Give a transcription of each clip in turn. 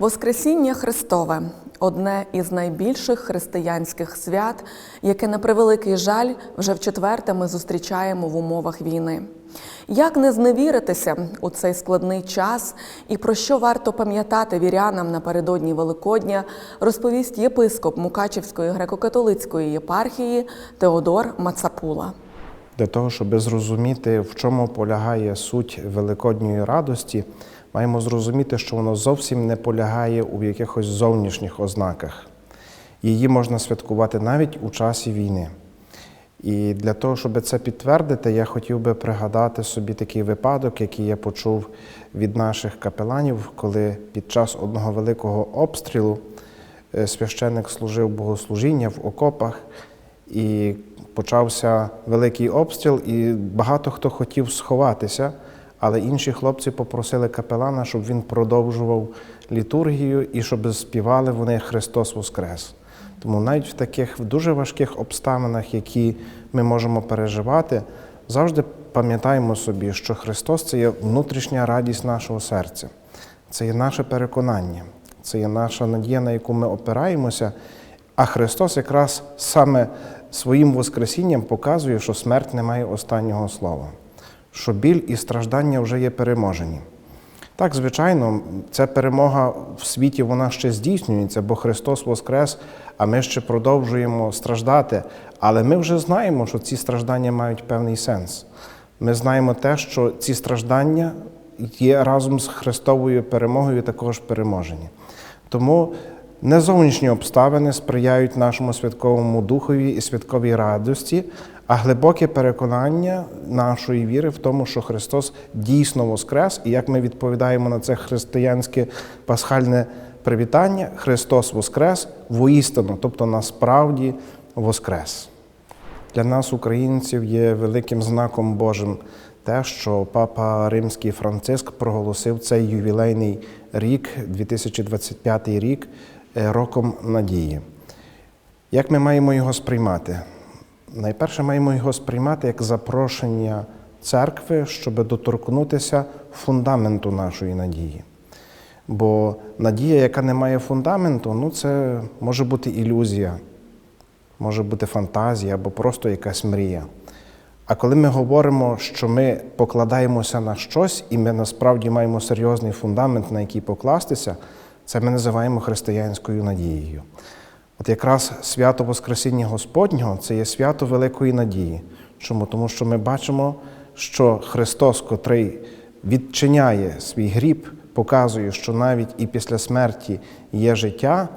Воскресіння Христове одне із найбільших християнських свят, яке на превеликий жаль вже вчетверте ми зустрічаємо в умовах війни. Як не зневіритися у цей складний час і про що варто пам'ятати вірянам напередодні Великодня, розповість єпископ Мукачівської греко-католицької єпархії Теодор Мацапула. Для того, щоб зрозуміти, в чому полягає суть великодньої радості, маємо зрозуміти, що воно зовсім не полягає у якихось зовнішніх ознаках. Її можна святкувати навіть у часі війни. І для того, щоб це підтвердити, я хотів би пригадати собі такий випадок, який я почув від наших капеланів, коли під час одного великого обстрілу е, священник служив богослужіння в окопах, і почався великий обстріл, і багато хто хотів сховатися, але інші хлопці попросили капелана, щоб він продовжував літургію і щоб співали вони Христос Воскрес. Тому навіть в таких дуже важких обставинах, які ми можемо переживати, завжди пам'ятаємо собі, що Христос це є внутрішня радість нашого серця, це є наше переконання, це є наша надія, на яку ми опираємося. А Христос якраз саме своїм Воскресінням показує, що смерть не має останнього слова, що біль і страждання вже є переможені. Так, звичайно, ця перемога в світі вона ще здійснюється, бо Христос Воскрес, а ми ще продовжуємо страждати. Але ми вже знаємо, що ці страждання мають певний сенс. Ми знаємо те, що ці страждання є разом з Христовою перемогою також переможені. Тому не зовнішні обставини сприяють нашому святковому духові і святковій радості, а глибоке переконання нашої віри в тому, що Христос дійсно воскрес, і як ми відповідаємо на це християнське пасхальне привітання, Христос Воскрес воістину, тобто насправді Воскрес. Для нас, українців, є великим знаком Божим те, що Папа Римський Франциск проголосив цей ювілейний рік, 2025 рік, е, роком надії. Як ми маємо його сприймати? Найперше маємо його сприймати як запрошення церкви, щоб доторкнутися фундаменту нашої надії. Бо надія, яка не має фундаменту, ну це може бути ілюзія, може бути фантазія або просто якась мрія. А коли ми говоримо, що ми покладаємося на щось, і ми насправді маємо серйозний фундамент, на який покластися, це ми називаємо християнською надією. От якраз свято Воскресіння Господнього це є свято великої надії. Чому? Тому що ми бачимо, що Христос, котрий відчиняє свій гріб, показує, що навіть і після смерті є життя,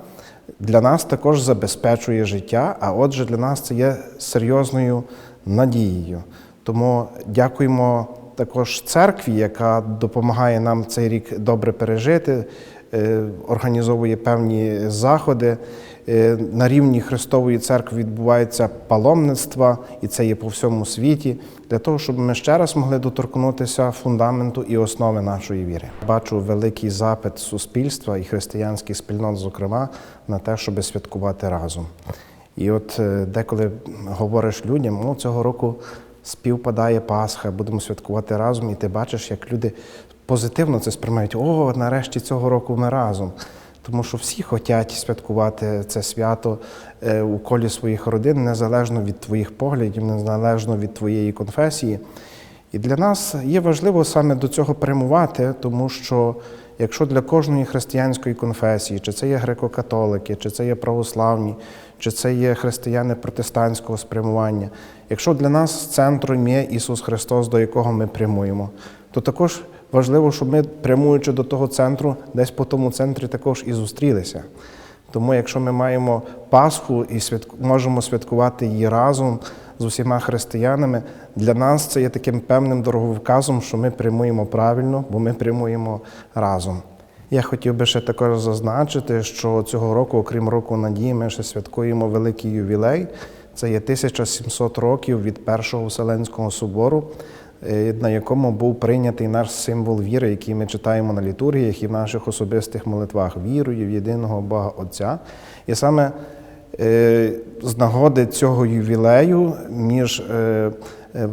для нас також забезпечує життя, а отже, для нас це є серйозною надією. Тому дякуємо також церкві, яка допомагає нам цей рік добре пережити, організовує певні заходи. Е, На рівні Христової церкви відбувається паломництва, і це є по всьому світі, для того, щоб ми ще раз могли доторкнутися фундаменту і основи нашої віри. Бачу великий запит суспільства і християнських спільнот, зокрема, на те, щоб святкувати разом. І от е, деколи говориш людям, ну цього року співпадає Пасха, будемо святкувати разом, і ти бачиш, як люди позитивно це сприймають. О, нарешті цього року ми разом. Тому що всі хочуть святкувати це свято е, у колі своїх родин, незалежно від твоїх поглядів, незалежно від твоєї конфесії. І для нас є важливо саме до цього прямувати, тому що якщо для кожної християнської конфесії, чи це є греко-католики, чи це є православні, чи це є християни протестантського спрямування, якщо для нас центром є Ісус Христос, до якого ми прямуємо, то також важливо, щоб ми, прямуючи до того центру, десь по тому центрі також і зустрілися. Тому, якщо ми маємо Пасху і святку, можемо святкувати її разом з усіма християнами, для нас це є таким певним дороговказом, що ми прямуємо правильно, бо ми прямуємо разом. Я хотів би ще також зазначити, що цього року, окрім року надії, ми ще святкуємо великий ювілей. Це є 1700 років від Першого Вселенського собору, на якому був прийнятий наш символ віри, який ми читаємо на літургіях і в наших особистих молитвах вірою в єдиного Бога Отця. І саме е, з нагоди цього ювілею між е, е,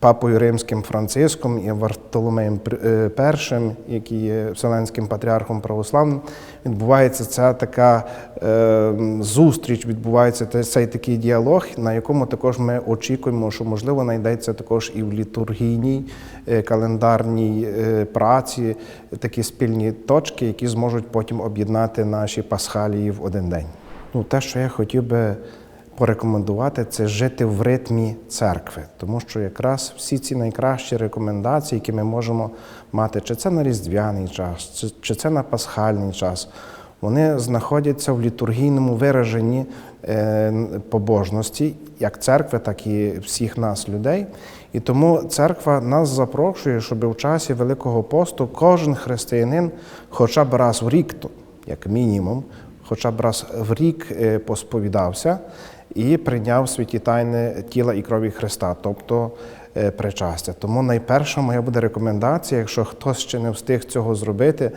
папою римським Франциском і Вартоломеєм І, який є Вселенським патріархом православним, відбувається ця така е, зустріч, відбувається цей такий діалог, на якому також ми очікуємо, що можливо знайдеться також і в літургійній е, календарній е, праці такі спільні точки, які зможуть потім об'єднати наші пасхалії в один день. Ну, те, що я хотів би порекомендувати, це жити в ритмі церкви, тому що якраз всі ці найкращі рекомендації, які ми можемо мати, чи це на різдвяний час, чи, це на пасхальний час, вони знаходяться в літургійному вираженні е, побожності, як церкви, так і всіх нас, людей. І тому церква нас запрошує, щоб в часі Великого посту кожен християнин, хоча б раз в рік, як мінімум, хоча б раз в рік е, посповідався і прийняв святі тайни тіла і крові Христа, тобто е, причастя. Тому найперша моя буде рекомендація, якщо хтось ще не встиг цього зробити,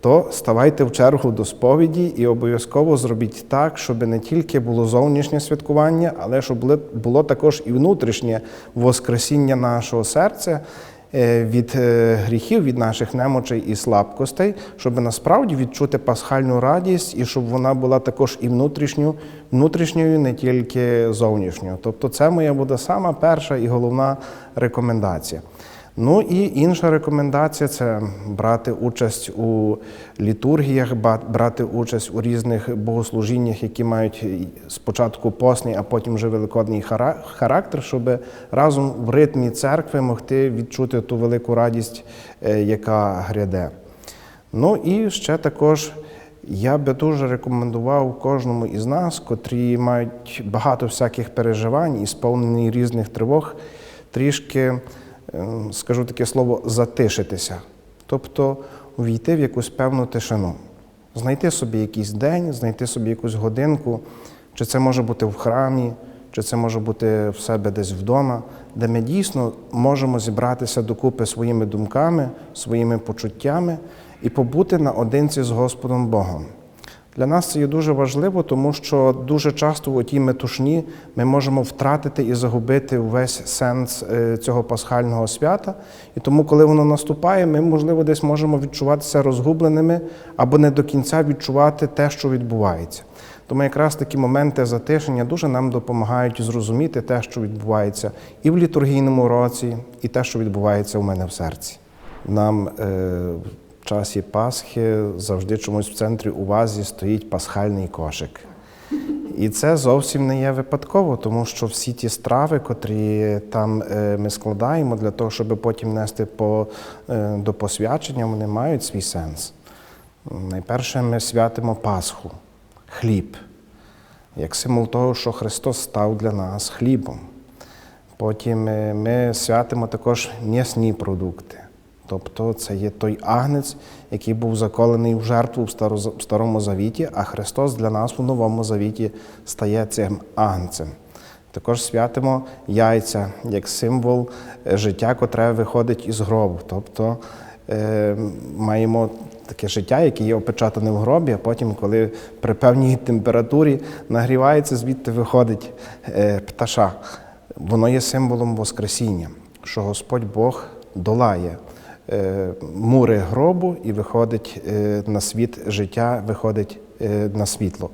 то ставайте в чергу до сповіді і обов'язково зробіть так, щоб не тільки було зовнішнє святкування, але щоб було- також і внутрішнє воскресіння нашого серця від е, гріхів, від наших немочей і слабкостей, щоб насправді відчути пасхальну радість і щоб вона була також і внутрішньою, внутрішньою, не тільки зовнішньою. Тобто, це моя буде сама перша і головна рекомендація. Ну і інша рекомендація це брати участь у літургіях, брати участь у різних богослужіннях, які мають спочатку постний, а потім вже великодний характер, щоб разом в ритмі церкви могти відчути ту велику радість, е, яка гряде. Ну і ще також я би дуже рекомендував кожному із нас, котрі мають багато всяких переживань і сповнені різних тривог, трішки, скажу таке слово, затишитися. Тобто увійти в якусь певну тишину, знайти собі якийсь день, знайти собі якусь годинку, чи це може бути в храмі, чи це може бути в себе десь вдома, де ми дійсно можемо зібратися докупи своїми думками, своїми почуттями і побути наодинці з Господом Богом. Для нас це є дуже важливо, тому що дуже часто у тій метушні ми можемо втратити і загубити весь сенс е, цього пасхального свята. І тому, коли воно наступає, ми, можливо, десь можемо відчуватися розгубленими або не до кінця відчувати те, що відбувається. Тому якраз такі моменти затишення дуже нам допомагають зрозуміти те, що відбувається і в літургійному році, і те, що відбувається у мене в серці. Нам е, часі Пасхи завжди чомусь в центрі уваги стоїть пасхальний кошик. І це зовсім не є випадково, тому що всі ті страви, котрі там е, ми складаємо для того, щоб потім нести по, е, до посвячення, вони мають свій сенс. Найперше ми святимо Пасху, хліб, як символ того, що Христос став для нас хлібом. Потім е, ми святимо також м'ясні продукти. Тобто це є той агнець, який був заколений в жертву в Старому Завіті, а Христос для нас у Новому Завіті стає цим агнцем. Також святимо яйця як символ е, життя, котре виходить із гробу. Тобто е, маємо таке життя, яке є опечатане в гробі, а потім, коли при певній температурі нагрівається, звідти виходить е, пташа. Воно є символом Воскресіння, що Господь Бог долає мури гробу і виходить е, на світ життя, виходить е, на світло.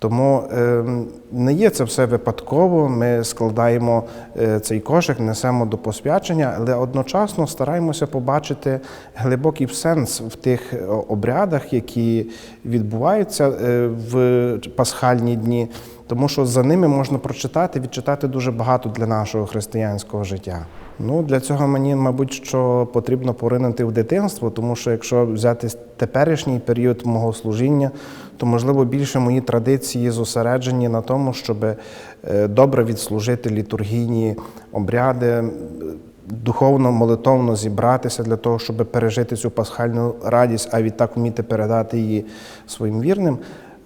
Тому е, не є це все випадково. Ми складаємо е, цей кошик, несемо до посвячення, але одночасно стараємося побачити глибокий сенс в тих е, обрядах, які відбуваються е, в пасхальні дні, тому що за ними можна прочитати, відчитати дуже багато для нашого християнського життя. Ну, для цього мені, мабуть, що потрібно поринути в дитинство, тому що якщо взяти теперішній період мого служіння, то можливо більше мої традиції зосереджені на тому, щоб е, добре відслужити літургійні обряди, е, духовно, молитовно зібратися для того, щоб пережити цю пасхальну радість, а відтак вміти передати її своїм вірним.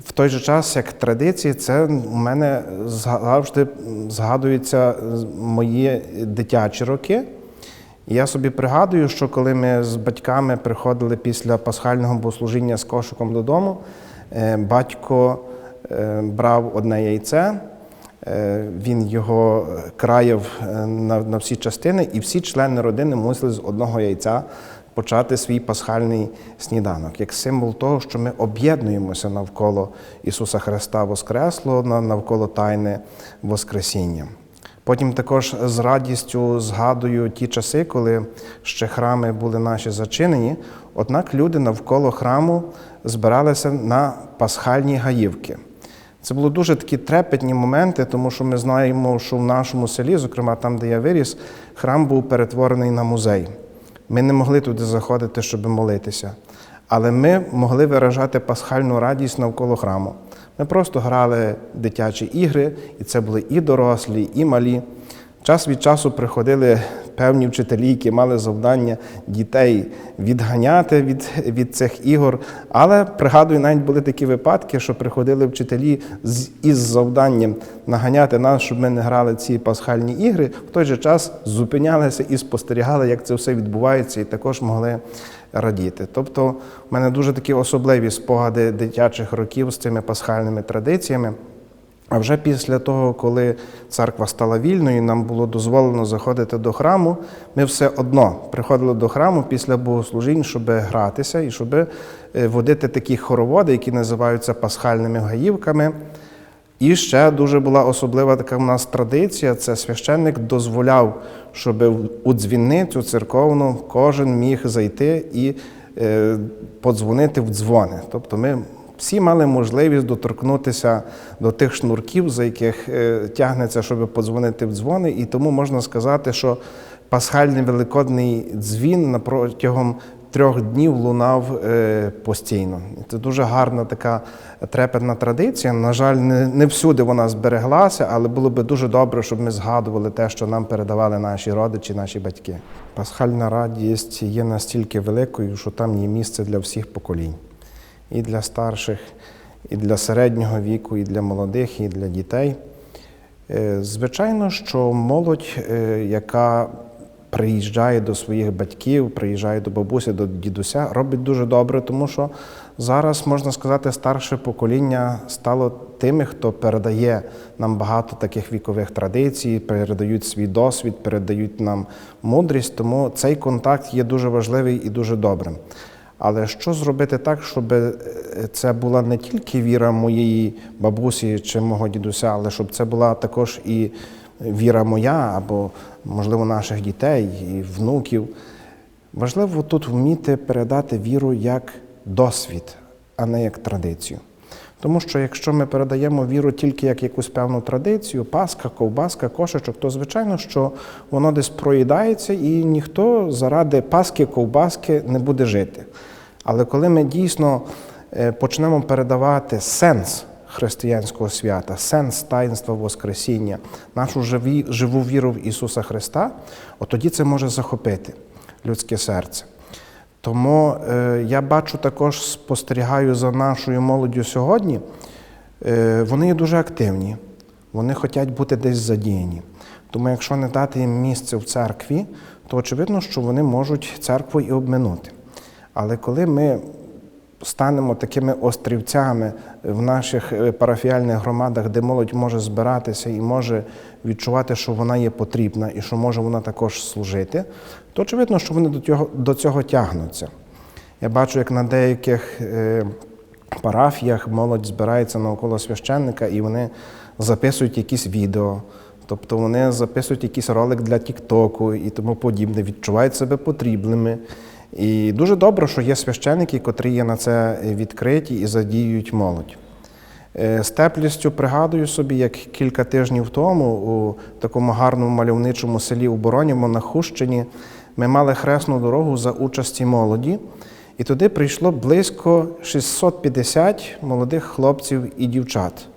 В той же час, як традиції, це у мене завжди згадуються мої дитячі роки. Я собі пригадую, що коли ми з батьками приходили після пасхального богослужіння з кошиком додому, е, батько е, брав одне яйце, Е, Він його краяв на всі частини, і всі члени родини мусили з одного яйця почати свій пасхальний сніданок, як символ того, що ми об'єднуємося навколо Ісуса Христа Воскреслого, навколо тайни Воскресіння. Потім також з радістю згадую ті часи, коли ще храми були наші зачинені. Однак люди навколо храму збиралися на пасхальні гаївки. Це були дуже такі трепетні моменти, тому що ми знаємо, що в нашому селі, зокрема там, де я виріс, храм був перетворений на музей. Ми не могли туди заходити, щоб молитися. Але ми могли виражати пасхальну радість навколо храму. Ми просто грали дитячі ігри, і це були і дорослі, і малі. Час від часу приходили певні вчителі, які мали завдання дітей відганяти від, від цих ігор. Але пригадую, навіть були такі випадки, що приходили вчителі з, із завданням наганяти нас, щоб ми не грали ці пасхальні ігри. В той же час зупинялися і спостерігали, як це все відбувається, і також могли радіти. Тобто, в мене дуже такі особливі спогади дитячих років з цими пасхальними традиціями. А вже після того, коли церква стала вільною, і нам було дозволено заходити до храму, ми все одно приходили до храму після богослужінь, щоб гратися і щоб е, водити такі хороводи, які називаються пасхальними гаївками. І ще дуже була особлива така в нас традиція: це священник дозволяв, щоб у дзвіницю церковну кожен міг зайти і е, подзвонити в дзвони. Тобто ми всі мали можливість доторкнутися до тих шнурків, за яких е, тягнеться, щоб подзвонити в дзвони. І тому можна сказати, що пасхальний великодний дзвін протягом трьох днів лунав е, постійно. Це дуже гарна така трепетна традиція. На жаль, не всюди вона збереглася, але було би дуже добре, щоб ми згадували те, що нам передавали наші родичі, наші батьки. Пасхальна радість є настільки великою, що там є місце для всіх поколінь. І для старших, і для середнього віку, і для молодих, і для дітей. Е, Звичайно, що молодь, е, яка приїжджає до своїх батьків, приїжджає до бабусі, до дідуся, робить дуже добре, тому що зараз, можна сказати, старше покоління стало тими, хто передає нам багато таких вікових традицій, передають свій досвід, передають нам мудрість. Тому цей контакт є дуже важливий і дуже добрим. Але що зробити так, щоб е, це була не тільки віра моєї бабусі чи мого дідуся, але щоб це була також і віра моя, або, можливо, наших дітей і внуків. Важливо тут вміти передати віру як досвід, а не як традицію. Тому що якщо ми передаємо віру тільки як якусь певну традицію, паска, ковбаска, кошечок, то звичайно, що воно десь проїдається і ніхто заради паски, ковбаски не буде жити. Але коли ми дійсно е, почнемо передавати сенс християнського свята, сенс таїнства Воскресіння, нашу живі, живу віру в Ісуса Христа, от тоді це може захопити людське серце. Тому е, я бачу також, спостерігаю за нашою молоддю сьогодні. Е, вони є дуже активні, вони хочуть бути десь задіяні. Тому, якщо не дати їм місце в церкві, то очевидно, що вони можуть церкву і обминути. Але коли ми станемо такими острівцями в наших е, парафіальних громадах, де молодь може збиратися і може відчувати, що вона є потрібна і що може вона також служити, то очевидно, що вони до цього, до цього тягнуться. Я бачу, як на деяких е, парафіях молодь збирається навколо священника і вони записують якісь відео. Тобто вони записують якийсь ролик для Тіктоку і тому подібне, відчувають себе потрібними. І дуже добре, що є священники, котрі є на це відкриті і задіюють молодь. Е, З теплістю пригадую собі, як кілька тижнів тому у такому гарному мальовничому селі у Боронєво на Хущині ми мали хресну дорогу за участі молоді, і туди прийшло близько 650 молодих хлопців і дівчат.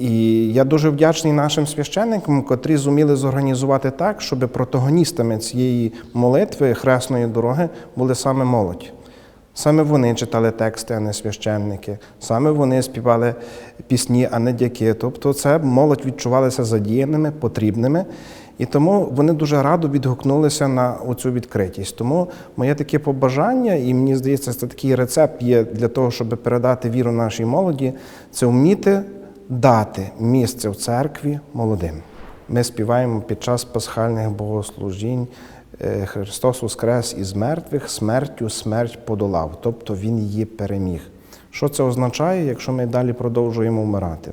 І я дуже вдячний нашим священникам, котрі зуміли зорганізувати так, щоб протагоністами цієї молитви хресної дороги були саме молодь. Саме вони читали тексти, а не священники. Саме вони співали пісні, а не дяки. Тобто, це молодь відчувалася задіяними, потрібними. І тому вони дуже радо відгукнулися на оцю відкритість. Тому моє таке побажання, і мені здається, це такий рецепт є для того, щоб передати віру нашій молоді, це вміти дати місце в церкві молодим. Ми співаємо під час пасхальних богослужінь е, Христос Воскрес із мертвих, смертю смерть подолав, тобто Він її переміг. Що це означає, якщо ми далі продовжуємо вмирати?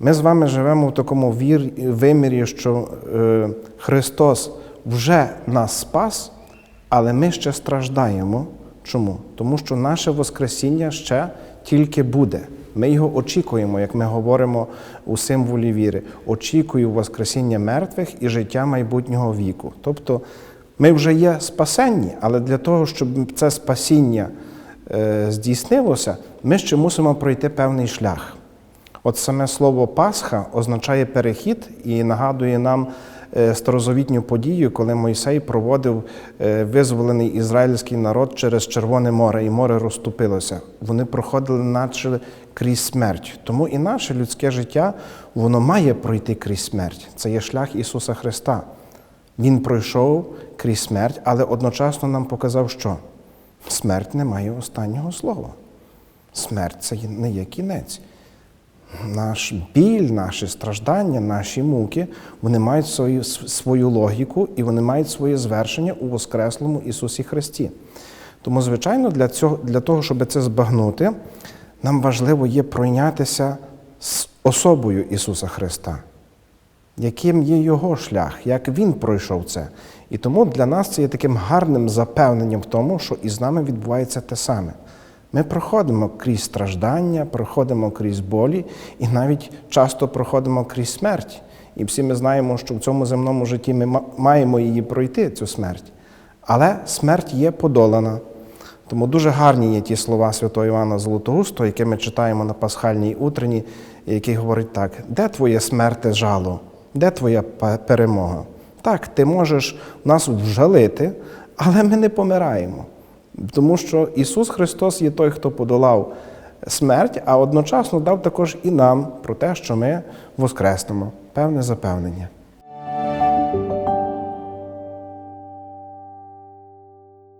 Ми з вами живемо в такому вимірі, що е, Христос вже нас спас, але ми ще страждаємо. Чому? Тому що наше Воскресіння ще тільки буде. Ми його очікуємо, як ми говоримо у символі віри. Очікую Воскресіння мертвих і життя майбутнього віку. Тобто ми вже є спасенні, але для того, щоб це спасіння е, здійснилося, ми ще мусимо пройти певний шлях. От саме слово Пасха означає перехід і нагадує нам старозавітню подію, коли Мойсей проводив е, визволений ізраїльський народ через Червоне море, і море розступилося. Вони проходили наче крізь смерть. Тому і наше людське життя воно має пройти крізь смерть. Це є шлях Ісуса Христа. Він пройшов крізь смерть, але одночасно нам показав, що смерть не має останнього слова. Смерть це не є кінець. Наш біль, наші страждання, наші муки, вони мають свою, свою логіку і вони мають своє звершення у Воскреслому Ісусі Христі. Тому, звичайно, для, цього, для того, щоб це збагнути, нам важливо є пройнятися з особою Ісуса Христа, яким є Його шлях, як Він пройшов це. І тому для нас це є таким гарним запевненням в тому, що і з нами відбувається те саме. Ми проходимо крізь страждання, проходимо крізь болі і навіть часто проходимо крізь смерть. І всі ми знаємо, що в цьому земному житті ми маємо її пройти, цю смерть. Але смерть є подолана. Тому дуже гарні є ті слова святого Івана Золотоустого, які ми читаємо на пасхальній утренні, який говорить так: де твоє смерте жало? Де твоя перемога? Так, ти можеш нас вжалити, але ми не помираємо. Тому що Ісус Христос є той, хто подолав смерть, а одночасно дав також і нам про те, що ми воскреснемо. Певне запевнення.